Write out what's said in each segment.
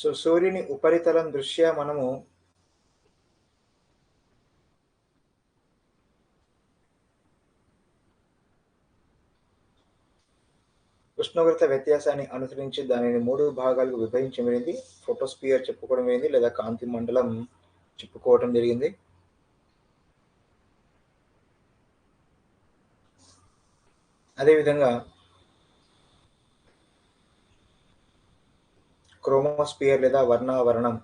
So సూర్యుని ఉపరితలం దృష్ట్యా మనము ఉష్ణోగ్రత వ్యత్యాసాన్ని అనుసరించి దానిని మూడు భాగాలకు విభజించబడింది ఫోటోస్పియర్ చెప్పుకోవడం జరిగింది లేదా కాంతి మండలం చెప్పుకోవడం జరిగింది. అదేవిధంగా క్రోమోస్పియర్ లేదా వర్ణావరణం.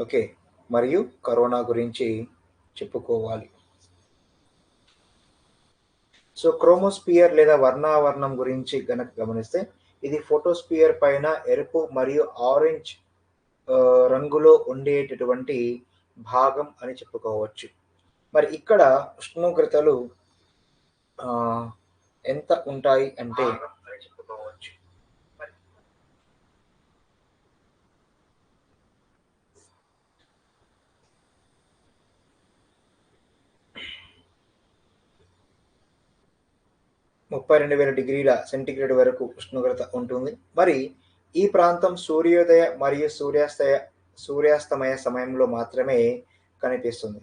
ఓకే మరియు కరోనా గురించి చెప్పుకోవాలి. సో క్రోమోస్పియర్ లేదా వర్ణావరణం గురించి గనక గమనిస్తే ఇది ఫోటోస్పియర్ పైన ఎరుపు మరియు ఆరెంజ్ రంగులో ఉండేటటువంటి భాగం అని చెప్పుకోవచ్చు. మరి ఇక్కడ ఉష్ణోగ్రతలు ఎంత ఉంటాయి అంటే చెప్పుకోవచ్చు ముప్పై రెండు వేల డిగ్రీల సెంటిగ్రేడ్ వరకు ఉష్ణోగ్రత ఉంటుంది. మరి ఈ ప్రాంతం సూర్యోదయ మరియు సూర్యాస్తయ సూర్యాస్తమయ సమయంలో మాత్రమే కనిపిస్తుంది.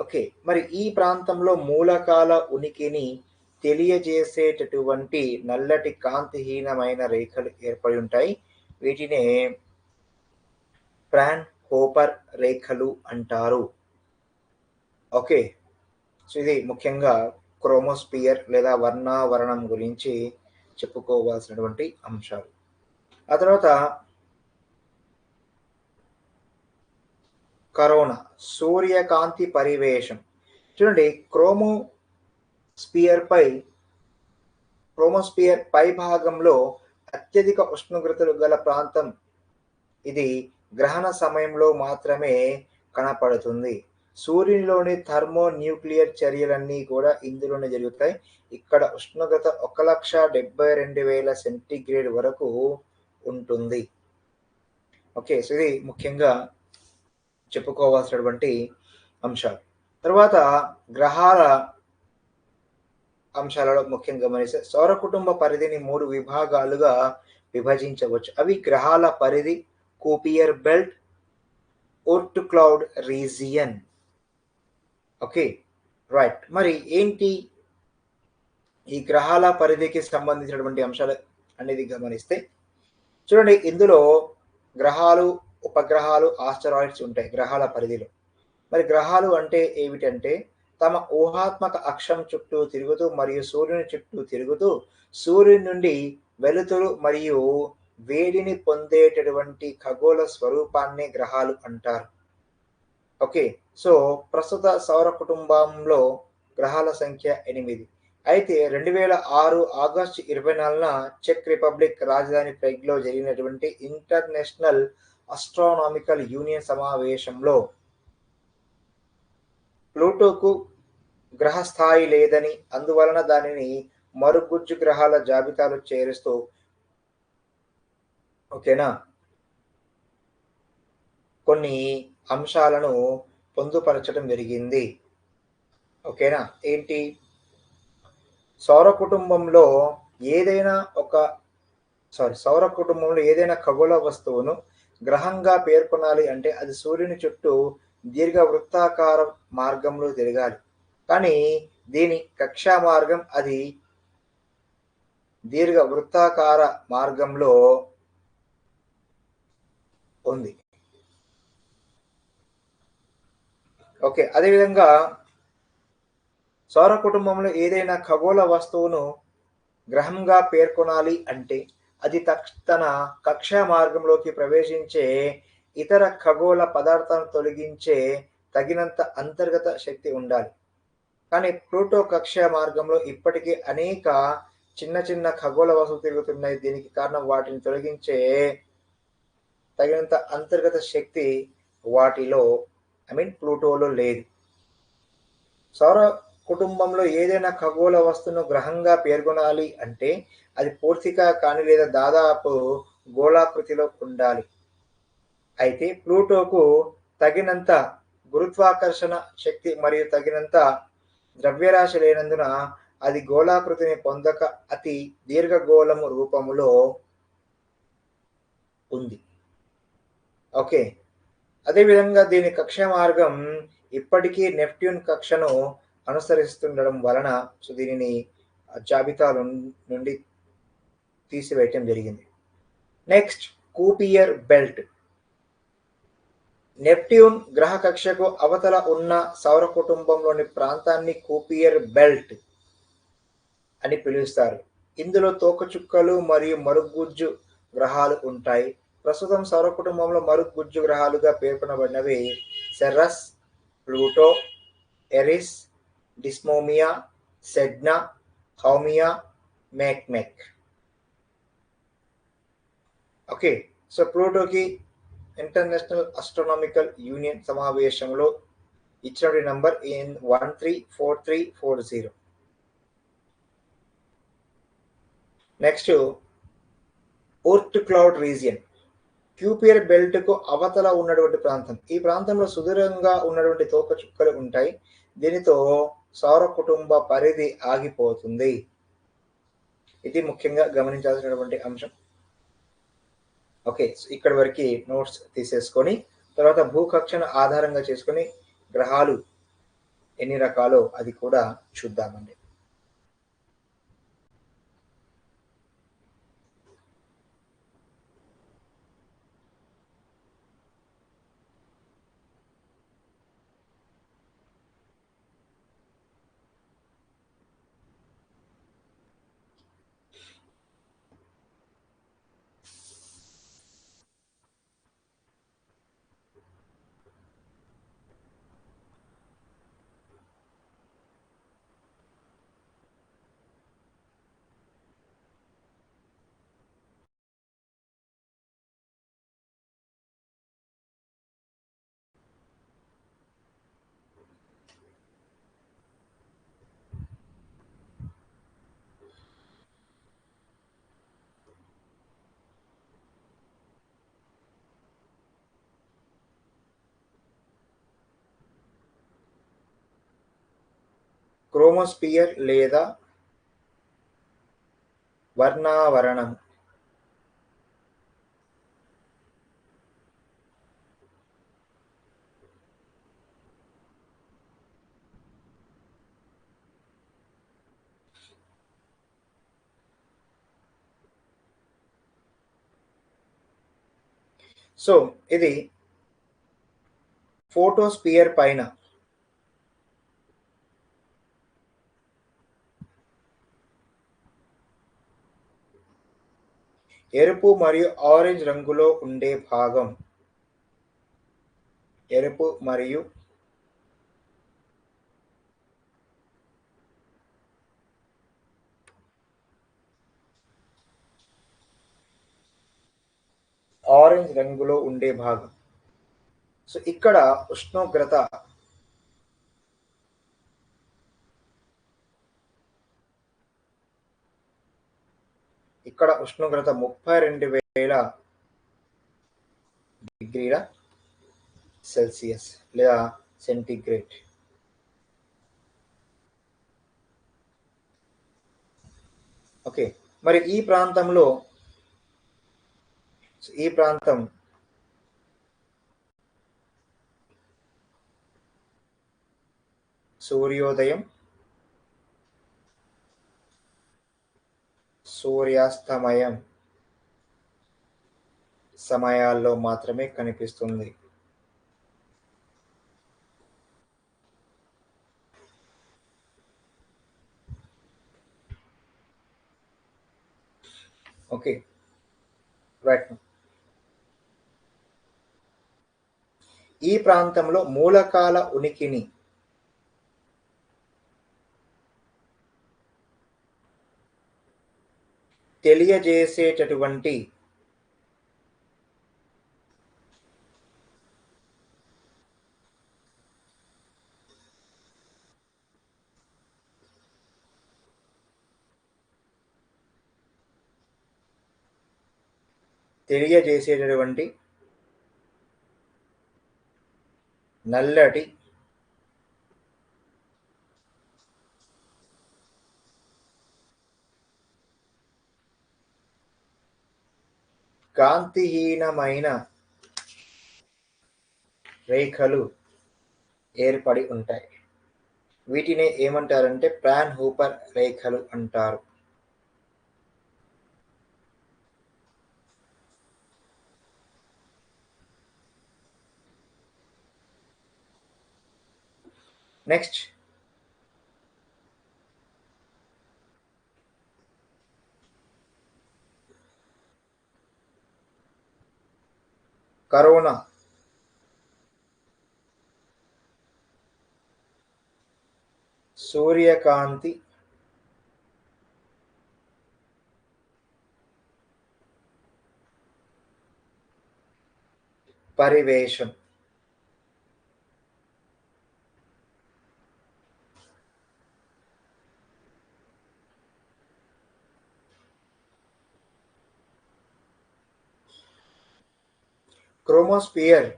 ఓకే. మరి ఈ ప్రాంతంలో మూలకాల ఉనికిని తెలియజేసేటటువంటి నల్లటి కాంతిహీనమైన రేఖలు ఏర్పడి ఉంటాయి. వీటినే ప్రాన్ హోపర్ రేఖలు అంటారు. ఓకే. సో ఇది ముఖ్యంగా క్రోమోస్పియర్ లేదా వర్ణావరణం గురించి చెప్పుకోవాల్సినటువంటి అంశాలు. ఆ తర్వాత కరోనా సూర్యకాంతి పరివేశం చూడండి క్రోమో స్పియర్ పై క్రోమోస్పియర్ పై భాగంలో అత్యధిక ఉష్ణోగ్రతలు గల ప్రాంతం. ఇది గ్రహణ సమయంలో మాత్రమే కనపడుతుంది. సూర్యునిలోని థర్మో న్యూక్లియర్ చర్యలన్నీ కూడా ఇందులోనే జరుగుతాయి. ఇక్కడ ఉష్ణోగ్రత ఒక లక్ష డెబ్బై రెండు వేల సెంటీగ్రేడ్ వరకు ఉంటుంది. ఓకే సో ఇది ముఖ్యంగా చెప్పుకోవాల్సినటువంటి అంశాలు. తర్వాత గ్రహాల అంశాలలో ముఖ్యంగా గమనిస్తే సౌర కుటుంబ పరిధిని మూడు విభాగాలుగా విభజించవచ్చు. అవి గ్రహాల పరిధి Kuiper belt Oort cloud region okay right మరి ఏంటి ఈ గ్రహాల పరిధికి సంబంధించినటువంటి అంశాలు అనేది గమనిస్తే చూడండి ఇందులో గ్రహాలు ఉపగ్రహాలు ఆస్టరాయిడ్స్ ఉంటాయి గ్రహాల పరిధిలో. మరి గ్రహాలు అంటే ఏమిటంటే తమ ఊహాత్మక అక్షం చుట్టూ తిరుగుతూ మరియు సూర్యుని చుట్టూ తిరుగుతూ సూర్యుని నుండి వెలుతురు మరియు వేడిని పొందేటటువంటి ఖగోళ స్వరూపాన్ని గ్రహాలు అంటారు. ఓకే సో ప్రస్తుత సౌర కుటుంబంలో గ్రహాల సంఖ్య ఎనిమిది. అయితే రెండు వేల ఆరు ఆగస్టు ఇరవై నాలుగున చెక్ రిపబ్లిక్ రాజధాని ప్రెగ్లో జరిగినటువంటి ఇంటర్నేషనల్ అస్ట్రానామికల్ యూనియన్ సమావేశంలో ప్లూటోకు గ్రహ స్థాయి లేదని అందువలన దానిని మరుగుజ్జు గ్రహాల జాబితాలో చేరుస్తూ ఓకేనా? కొన్ని అంశాలను పొందుపరచడం జరిగింది. ఓకేనా? ఏంటి? సౌర కుటుంబంలో ఏదైనా ఒక సారీ సౌర కుటుంబంలో ఏదైనా ఖగోళ వస్తువును గ్రహంగా పేర్కొనాలి అంటే అది సూర్యుని చుట్టూ దీర్ఘ వృత్తాకార మార్గంలో తిరగాలి. కానీ దీని కక్షా మార్గం అది దీర్ఘ వృత్తాకార మార్గంలో ఉంది. ఓకే అదేవిధంగా సౌర కుటుంబంలో ఏదైనా ఖగోళ వస్తువును గ్రహంగా పేర్కొనాలి అంటే అది తక్ష- తన కక్షా మార్గంలోకి ప్రవేశించే ఇతర ఖగోళ పదార్థాలను తొలగించే తగినంత అంతర్గత శక్తి ఉండాలి. కానీ ప్లూటో కక్ష మార్గంలో ఇప్పటికీ అనేక చిన్న చిన్న ఖగోళ వస్తువులు తిరుగుతున్నాయి. దీనికి కారణం వాటిని తొలగించే తగినంత అంతర్గత శక్తి వాటిలో ఐ మీన్ ప్లూటోలో లేదు. సౌర కుటుంబంలో ఏదైనా ఖగోళ వస్తువును గ్రహంగా పేర్కొనాలి అంటే అది పూర్తిగా కాని లేదా దాదాపు గోళాకృతిలో ఉండాలి. అయితే ప్లూటోకు తగినంత గురుత్వాకర్షణ శక్తి మరియు తగినంత ద్రవ్యరాశి లేనందున అది గోళాకృతిని పొందక అతి దీర్ఘగోళము రూపములో ఉంది. ఓకే. అదేవిధంగా దీని కక్ష మార్గం ఇప్పటికీ నెప్ట్యూన్ కక్షను అనుసరిస్తుండడం వలన సో దీనిని జాబితాలో నుండి తీసివేయటం జరిగింది. Next కూపియర్ belt. నెప్ట్యూన్ గ్రహ కక్షకు అవతల ఉన్న సౌర కుటుంబంలోని ప్రాంతాన్ని కూపియర్ బెల్ట్ అని పిలుస్తారు. ఇందులో తోకచుక్కలు మరియు మరుగుజ్జు గ్రహాలు ఉంటాయి. ప్రస్తుతం సౌర కుటుంబంలో మరుగుజ్జు గ్రహాలుగా పేర్కొనబడినవి Ceres Pluto Eris Dysnomia Sedna Haumea Makemake okay so ప్లూటోకి international astronomical union సమావేశంలో ఇచ్చిన number in one three four three four zero. Next Oort cloud region Kuiper బెల్ట్కు అవతల ఉన్నటువంటి ప్రాంతం. ఈ ప్రాంతంలో సుదూరంగా ఉన్నటువంటి తోక చుక్కలు ఉంటాయి. దీనితో సౌర కుటుంబ పరిధి ఆగిపోతుంది. ఇది ముఖ్యంగా గమనించాల్సినటువంటి అంశం. ఓకే ఇక్కడ వరకు నోట్స్ తీసేసుకొని తర్వాత భూకక్షను ఆధారంగా చేసుకొని గ్రహాలు ఎన్ని రకాలో అది కూడా చూద్దామండి. క్రోమోస్పియర్ లేదా వర్ణావరణం. సో ఇది ఫోటోస్పియర్ పైన. ఎరుపు మరియు ఆరెంజ్ రంగులో ఉండే భాగం. ఎరుపు మరియు ఆరెంజ్ రంగులో ఉండే భాగం. సో ఇక్కడ ఉష్ణోగ్రత ఇక్కడ ఉష్ణోగ్రత ముప్పై రెండు వేల డిగ్రీల సెల్సియస్ లేదా సెంటిగ్రేడ్. ఓకే మరి ఈ ప్రాంతంలో ఈ ప్రాంతం సూర్యోదయం సూర్యాస్తమయం సమయాల్లో మాత్రమే కనిపిస్తుంది. ఓకే. రైట్. ఈ ప్రాంతంలో మూలకాల ఉనికిని తెలియజేసేటటువంటి తెలియజేసేటటువంటి నల్లటి కాంతిహీనమైన రేఖలు ఏర్పడి ఉంటాయి. వీటిని ఏమంటారంటే ప్రాన్ హూపర్ రేఖలు అంటారు. నెక్స్ట్ కరోనా సూర్యకాంతి పరివేషం క్రోమోస్పియర్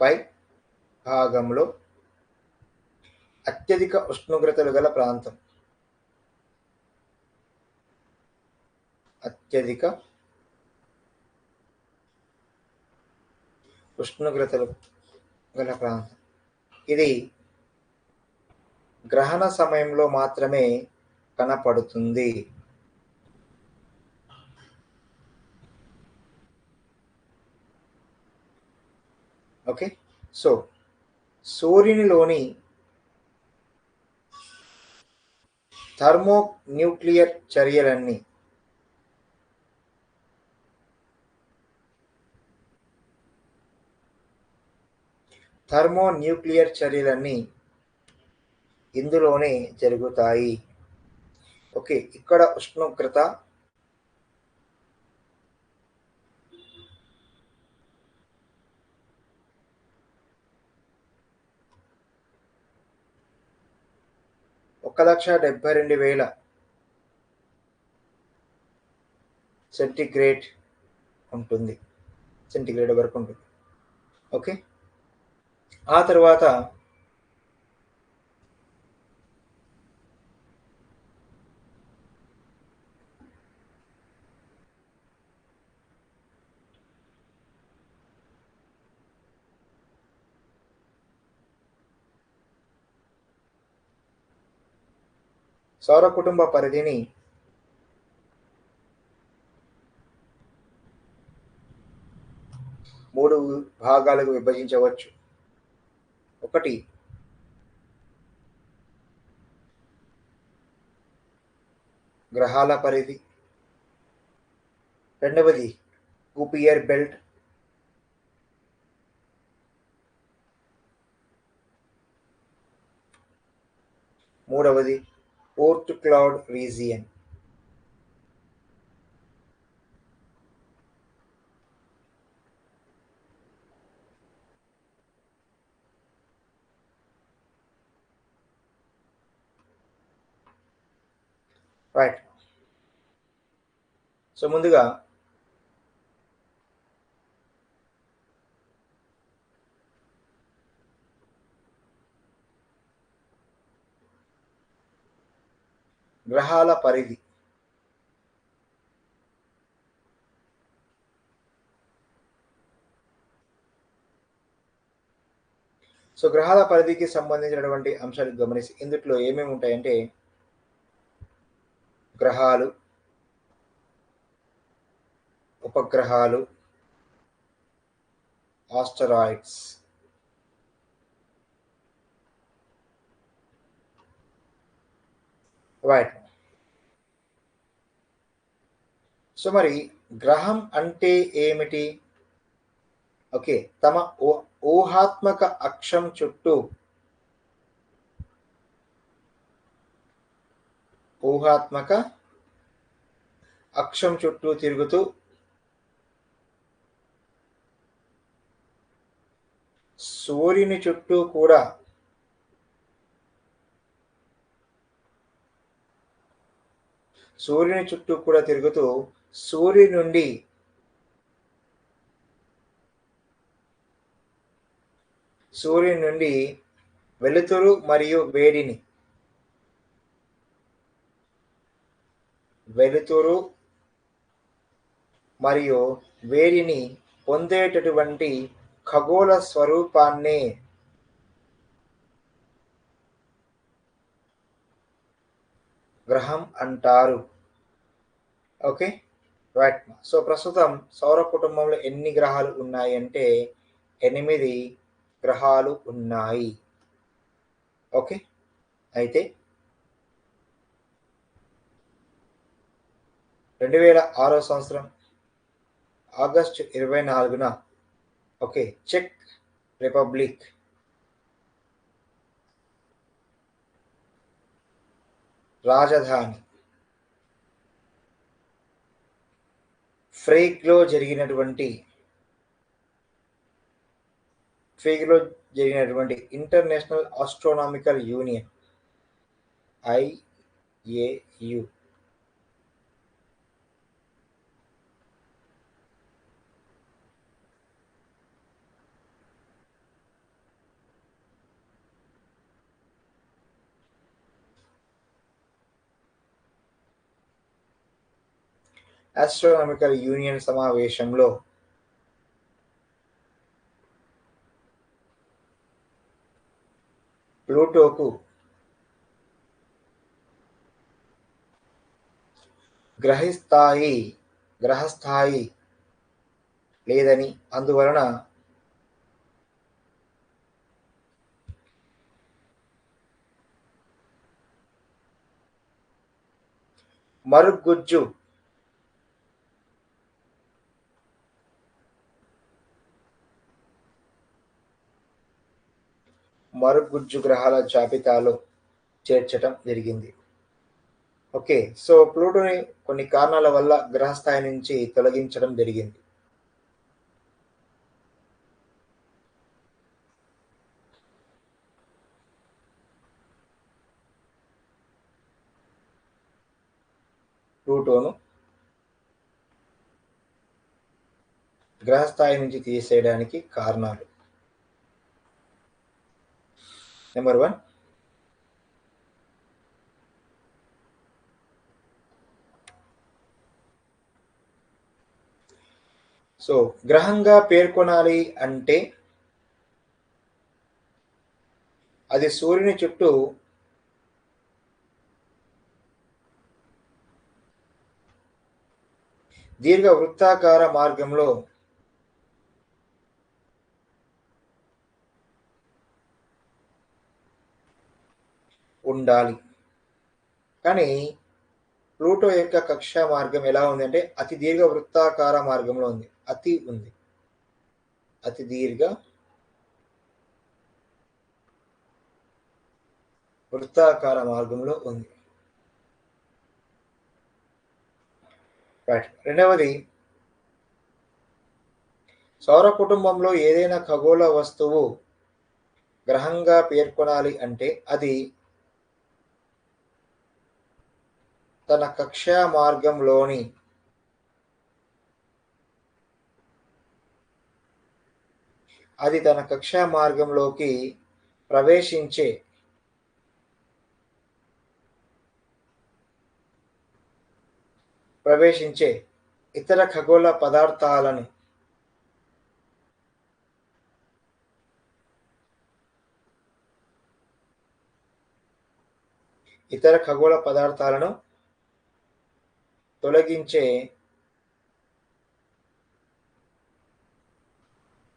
పై భాగంలో అత్యధిక ఉష్ణోగ్రతలు గల ప్రాంతం. అత్యధిక ఉష్ణోగ్రతలు గల ప్రాంతం. ఇది గ్రహణ సమయంలో మాత్రమే కనపడుతుంది. ఓకే? సో సూర్యునిలోని థర్మో న్యూక్లియర్ చర్యలన్నీ థర్మో న్యూక్లియర్ చర్యలన్నీ ఇందులోనే జరుగుతాయి. ఓకే ఇక్కడ ఉష్ణోగ్రత ఒక లక్ష డెబ్బై రెండు వేల సెంటిగ్రేడ్ ఉంటుంది. సెంటిగ్రేడ్ వరకు ఉంటుంది. ఓకే? ఆ తర్వాత సౌర కుటుంబ పరిధిని మూడు భాగాలకు విభజించవచ్చు. ఒకటి గ్రహాల పరిధి. రెండవది కూపియర్ బెల్ట్. మూడవది Oort cloud region right so ముందుగా గ్రహాల పరిధి. సో గ్రహాల పరిధికి సంబంధించినటువంటి అంశాలు గమనిస్తే ఇందులో ఏమేమి ఉంటాయంటే గ్రహాలు ఉపగ్రహాలు ఆస్టరాయిడ్స్. రైట్ సో మరి గ్రహం అంటే ఏమిటి? ఓకే తమ ఊ- ఊహాత్మక అక్షం చుట్టూ ఊహాత్మక అక్షం చుట్టూ తిరుగుతూ సూర్యుని చుట్టూ కూడా సూర్యుని చుట్టూ కూడా తిరుగుతూ సూర్యు నుండి సూర్యుని నుండి వెలుతురు మరియు వేడిని. వెలుతురు మరియు వేడిని పొందేటటువంటి ఖగోళ స్వరూపాన్ని గ్రహం అంటారు. ఓకే? రైట్ సో ప్రస్తుతం సౌర కుటుంబంలో ఎన్ని గ్రహాలు ఉన్నాయి అంటే ఎనిమిది గ్రహాలు ఉన్నాయి. ఓకే అయితే రెండు వేల ఆరో సంవత్సరం ఆగస్టు ఇరవై నాలుగున ఓకే చెక్ రిపబ్లిక్ రాజధాని. ఫ్రేగ్లో జరిగినటువంటి ఫ్రేగ్లో జరిగినటువంటి international astronomical union IAU. Astronomical union సమావేశంలో ప్లూటోకు గ్రహస్థాయి గ్రహస్థాయి లేదని అందువలన మరుగుజ్జు మరుగుజ్జు గ్రహాల జాబితాలో చేర్చటం జరిగింది. ఓకే సో ప్లూటోని కొన్ని కారణాల వల్ల గ్రహస్థాయి నుంచి తొలగించడం జరిగింది. ప్లూటోను గ్రహస్థాయి నుంచి తీసేయడానికి కారణాలు. నెంబర్ వన్ సో గ్రహంగా పేర్కొనాలి అంటే అది సూర్యుని చుట్టూ దీర్ఘ వృత్తాకార మార్గంలో ఉండాలి. కానీ ప్లూటో యొక్క కక్ష మార్గం ఎలా ఉంది అంటే అతి దీర్ఘ వృత్తాకార మార్గంలో ఉంది. అతి ఉంది. అతి దీర్ఘ వృత్తాకార మార్గంలో ఉంది. రైట్ రెండవది సౌర కుటుంబంలో ఏదైనా ఖగోళ వస్తువు గ్రహంగా పేర్కొనాలి అంటే అది తన కక్షా మార్గంలోని అది తన కక్షా మార్గంలోకి ప్రవేశించే ప్రవేశించే ఇతర ఖగోళ పదార్థాలను ఇతర ఖగోళ పదార్థాలను తొలగించే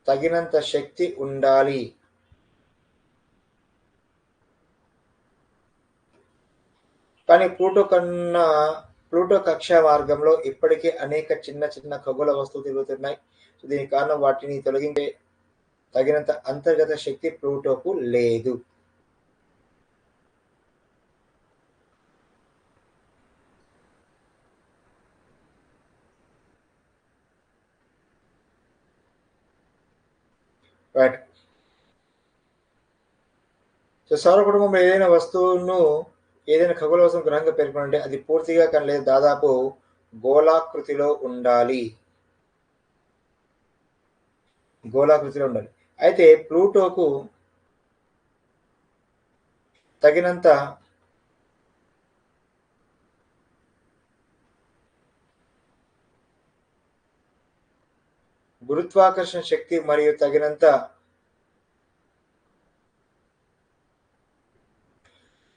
తగినంత శక్తి ఉండాలి. కానీ ప్లూటో కన్నా ప్లూటో కక్షా మార్గంలో ఇప్పటికే అనేక చిన్న చిన్న ఖగోళ వస్తువులు తిరుగుతున్నాయి. దీని కారణం వాటిని తొలగించే తగినంత అంతర్గత శక్తి ప్లూటోకు లేదు. వ్యాట్ సో సౌర కుటుంబంలో ఏదైనా వస్తువును ఏదైనా ఖగోళ వస్తువు గ్రహంగా పేర్కొనంటే అది పూర్తిగా కనలేదు. దాదాపు గోళాకృతిలో ఉండాలి. గోళాకృతిలో ఉండాలి. అయితే ప్లూటోకు తగినంత గురుత్వాకర్షణ శక్తి మరియు తగినంత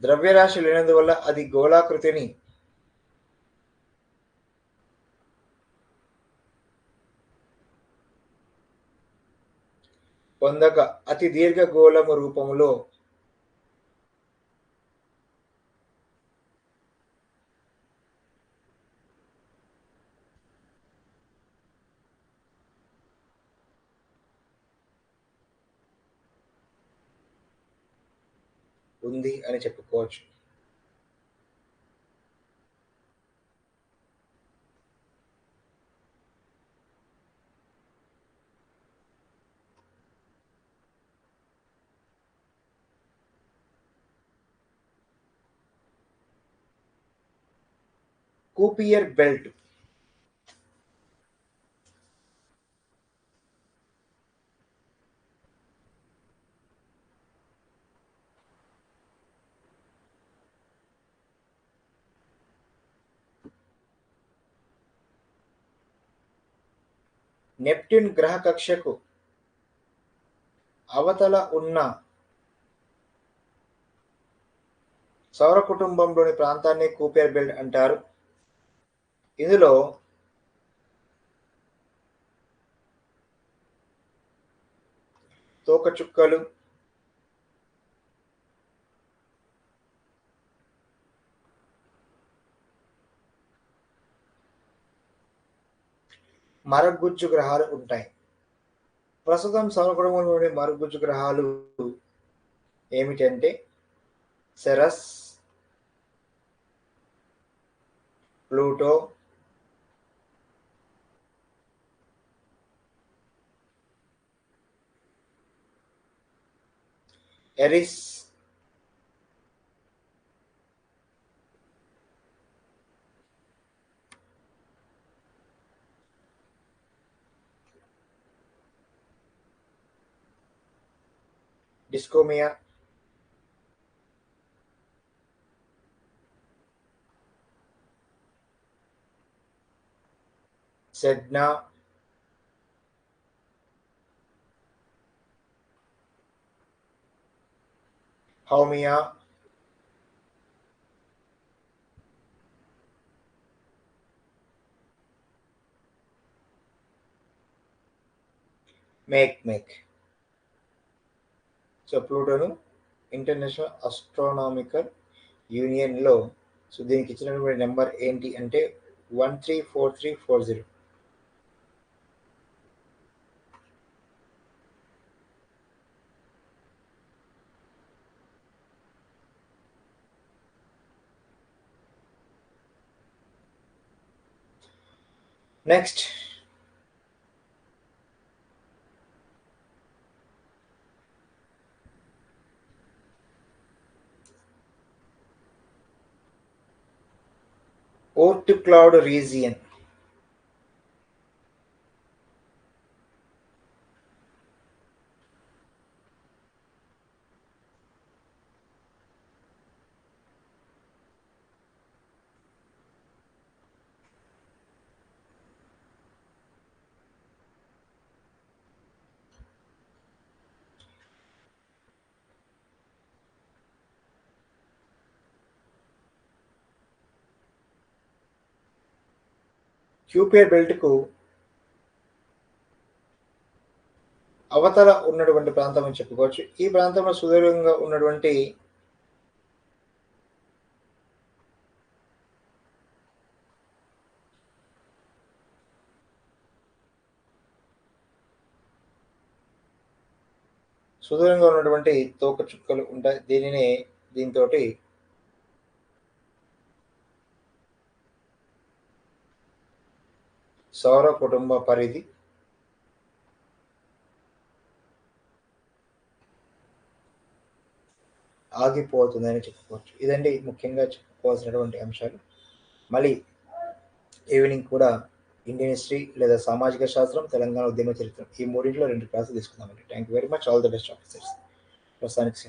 ద్రవ్యరాశి లేనందువల్ల అది గోళాకృతిని పొందక అతి దీర్ఘ గోళము రూపములో ఉంది అని చెప్పుకోవచ్చు. కూపియర్ బెల్ట్ నెప్ట్యూన్ గ్రహ కక్షకు అవతల ఉన్న సౌర కుటుంబంలోని ప్రాంతాన్ని కూపేర్ బెల్ట్ అంటారు. ఇందులో తోకచుక్కలు మరగుజ్జు గ్రహాలు ఉంటాయి. ప్రస్తుతం సౌరకుటుంబంలోని మరుగుజ్జు గ్రహాలు ఏమిటంటే Ceres Pluto Eris Dysnomia Sedna Haumea Makemake so ప్లూటోను international astronomical యూనియన్లో సో దీనికి ఇచ్చినటువంటి నెంబర్ ఏంటి అంటే one three four three four zero. Next Oort cloud region Kuiper బెల్ట్కు అవతల ఉన్నటువంటి ప్రాంతం అని చెప్పుకోవచ్చు. ఈ ప్రాంతంలో సుదీర్ఘంగా ఉన్నటువంటి సుదూరంగా ఉన్నటువంటి తోక చుక్కలు ఉంటాయి. దీనిని దీంతో సౌర కుటుంబ పరిధి. ఆగిపోతుందని చెప్పుకోవచ్చు. ఇదండి ముఖ్యంగా చెప్పుకోవాల్సినటువంటి అంశాలు. మళ్ళీ ఈవినింగ్ కూడా ఇండియన్ హిస్టరీ లేదా సామాజిక శాస్త్రం తెలంగాణ ఉద్యమ చరిత్ర ఈ మూడింటిలో రెండు క్లాసులు తీసుకుందామండి. Thank you very much all the best officers ప్రస్తుతానికి